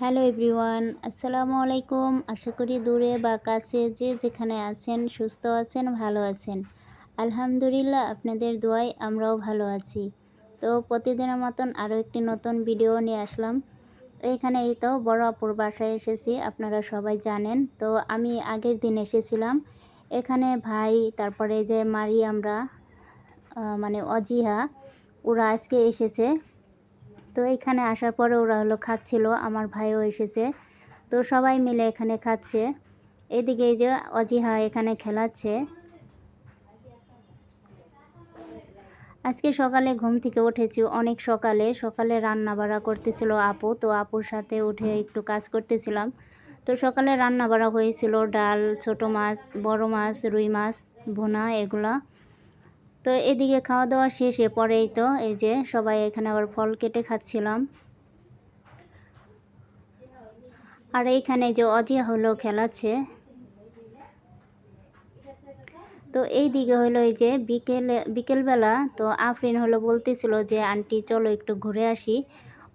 Hello everyone, আসসালামু আলাইকুম। আশা করি দূরে বা কাছে যে যেখানে আছেন সুস্থ আছেন, ভালো আছেন। আলহামদুলিল্লাহ, আপনাদের দোয়ায় আমরাও ভালো আছি। তো প্রতিদিনের মতন আরও একটি নতুন ভিডিও নিয়ে আসলাম। এখানে এই তো বড় অপুর বাসায় এসেছি, আপনারা সবাই জানেন। তো আমি আগের দিন এসেছিলাম। এখানে ভাই, তারপরে যে মারি আমরা মানে অজিহা, ওরা আজকে এসেছে। তো এখানে আসার পরে ওরা হলো খাচ্ছিল, আমার ভাইও এসেছে। তো সবাই মিলে এখানে খাচ্ছে। এদিকে এই যে অজিহা এখানে খেলাচ্ছে। আজকে সকালে ঘুম থেকে উঠেছি, অনেক সকালে। সকালে রান্না বাড়া করতেছিল আপু, তো আপুর সাথে উঠে একটু কাজ করতেছিলাম। তো সকালে রান্না বাড়া হয়েছিল, ডাল, ছোট মাছ, বড় মাছ, রুই মাছ, ভুনা, এগুলা। তো এদিকে খাওয়া দাওয়া শেষে পরেই তো এই যে সবাই এখানে আবার ফল কেটে খাচ্ছিলাম। আর এইখানে যে অজিয়া হলো খেলাচ্ছে। তো এই দিকে হলো এই যে বিকেলে, বিকেলবেলা তো আফরিন হলো বলতেছিল যে, আন্টি, চলো একটু ঘুরে আসি।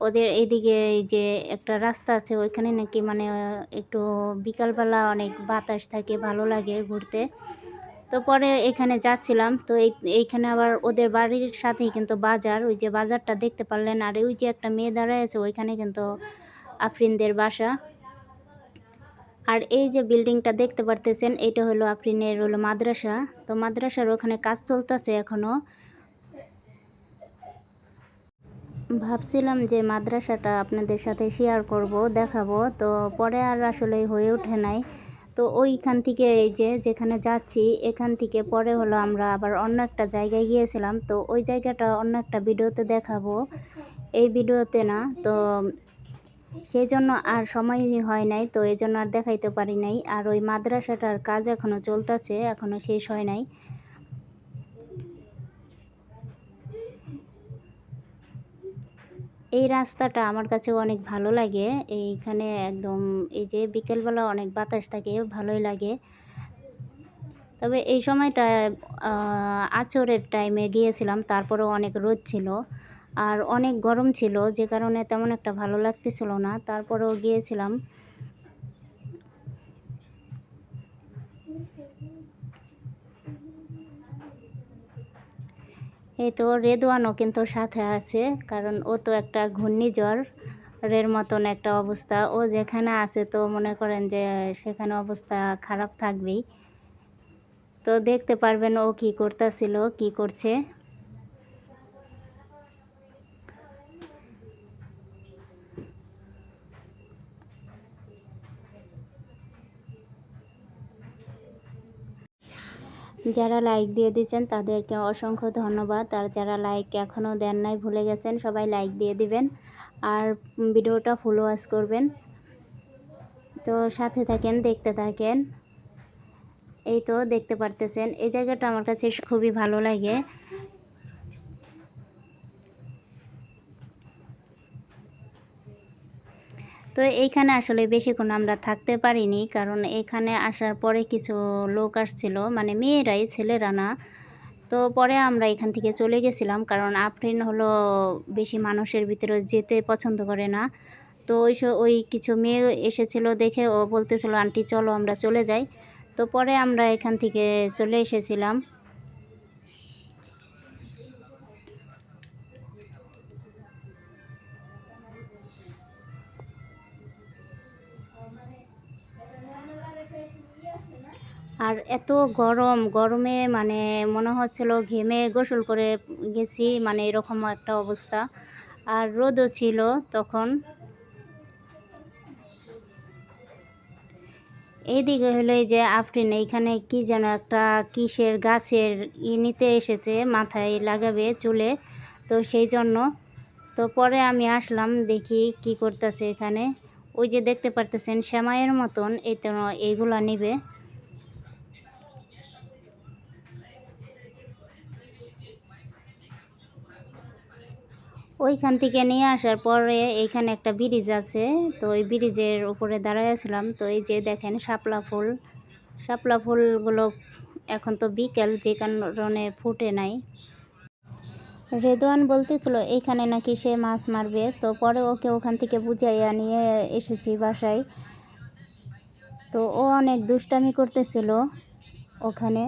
ওদের এইদিকে এই যে একটা রাস্তা আছে, ওইখানে নাকি মানে একটু বিকালবেলা অনেক বাতাস থাকে, ভালো লাগে ঘুরতে। তো পরে এখানে যাচ্ছিলাম, তো এই, এইখানে আবার ওদের বাড়ির সাথেই কিন্তু বাজার, ওই যে বাজারটা দেখতে পারলেন, আর ওই যে একটা মেয়ে দাঁড়ায় আছে, ওইখানে কিন্তু আফরিনদের বাসা। আর এই যে বিল্ডিংটা দেখতে পারতেছেন, এটা হলো আফরিনের হলো মাদ্রাসা, তো মাদ্রাসার ওখানে কাজ চলতেছে এখনও ভাবছিলাম যে মাদ্রাসাটা আপনাদের সাথে শেয়ার করব, দেখাবো, তো পরে আর আসলে হয়ে ওঠে নাই। তো ওইখান থেকে এই যে যেখানে যাচ্ছি, এখান থেকে পরে হলো আমরা আবার অন্য একটা জায়গায় গিয়েছিলাম। তো ওই জায়গাটা অন্য একটা ভিডিওতে দেখাবো। এই ভিডিওতে না, তো সেই জন্য আর সময় হয় নাই, তো এই জন্য আর দেখাইতে পারি নাই। আর ওই মাদ্রাসাটার কাজ এখনও চলতেছে এখনও শেষ হয় নাই। এই রাস্তাটা আমার কাছে অনেক ভালো লাগে। এইখানে একদম এই যে বিকেলবেলা অনেক বাতাস থাকে, ভালোই লাগে। তবে এই সময়টা আচরের টাইমে গিয়েছিলাম, তারপরেও অনেক রোদ ছিল। আর অনেক গরম ছিল, যে কারণে তেমন একটা ভালো লাগতেছিল না। তারপরেও গিয়েছিলাম। এই তো রেদওয়ানও কিন্তু সাথে আছে, কারণ ও তো একটা ঘূর্ণিঝড়ের মতন একটা অবস্থা। ও যেখানে আছে তো মনে করেন যে সেখানে অবস্থা খারাপ থাকবেই। তো দেখতে পারবেন ও কি করতেছিল, কি করছে। যারা লাইক দিয়ে দিচ্ছেন তাদেরকে অসংখ্য ধন্যবাদ। আর যারা লাইক এখনও দেন নাই, ভুলে গেছেন, সবাই লাইক দিয়ে দিবেন। আর ভিডিওটা ফুল ওয়াশ করবেন। তো সাথে থাকেন, দেখতে থাকেন। এই তো দেখতে পারতেছেন। এই জায়গাটা আমার কাছে খুবই ভালো লাগে। তো এইখানে আসলে বেশিক্ষণ আমরা থাকতে পারিনি, কারণ এখানে আসার পরে কিছু লোক আসছিল মানে মেয়েরাই, ছেলেরা না। তো পরে আমরা এখান থেকে চলে গেছিলাম, কারণ আফরিন হলো বেশি মানুষের ভিতরে যেতে পছন্দ করে না। তো ওই ওই কিছু মেয়ে এসেছিল দেখে ও বলতেছিল, আন্টি, চলো আমরা চলে যাই। তো পরে আমরা এখান থেকে চলে এসেছিলাম। আর এত গরম, গরমে মানে মনে হচ্ছিল ঘেমে গোসল করে গেছি মানে এরকম একটা অবস্থা। আর রোদও ছিল তখন। এইদিকে হলো এই যে আফরিন, এইখানে কি যেন একটা কিসের গাছের ই নিতে এসেছে, মাথায় লাগাবে চুলে। তো সেই জন্য। তো পরে আমি আসলাম, দেখি কি করতেছে এখানে। ওই যে দেখতে পারতেছেন শ্যামাইয়ের মতন, এই তো এইগুলা নিবে। ওইখান থেকে নিয়ে আসার পরে এইখানে একটা ব্রিজ আছে। তো ওই ব্রিজের উপরে দাঁড়াইছিলাম তো এই যে দেখেন শাপলা ফুল। শাপলা ফুলগুলো এখন তো বিকেল, যে কারণে ফুটে নাই। রেদওয়ান বলতেছিল এইখানে নাকি সে মাছ মারবে। তো পরে ওকে ওখান থেকে বুঝাইয়া নিয়ে এসেছি বাসায়। তো ও অনেক দুষ্টামি করতেছিল ওখানে।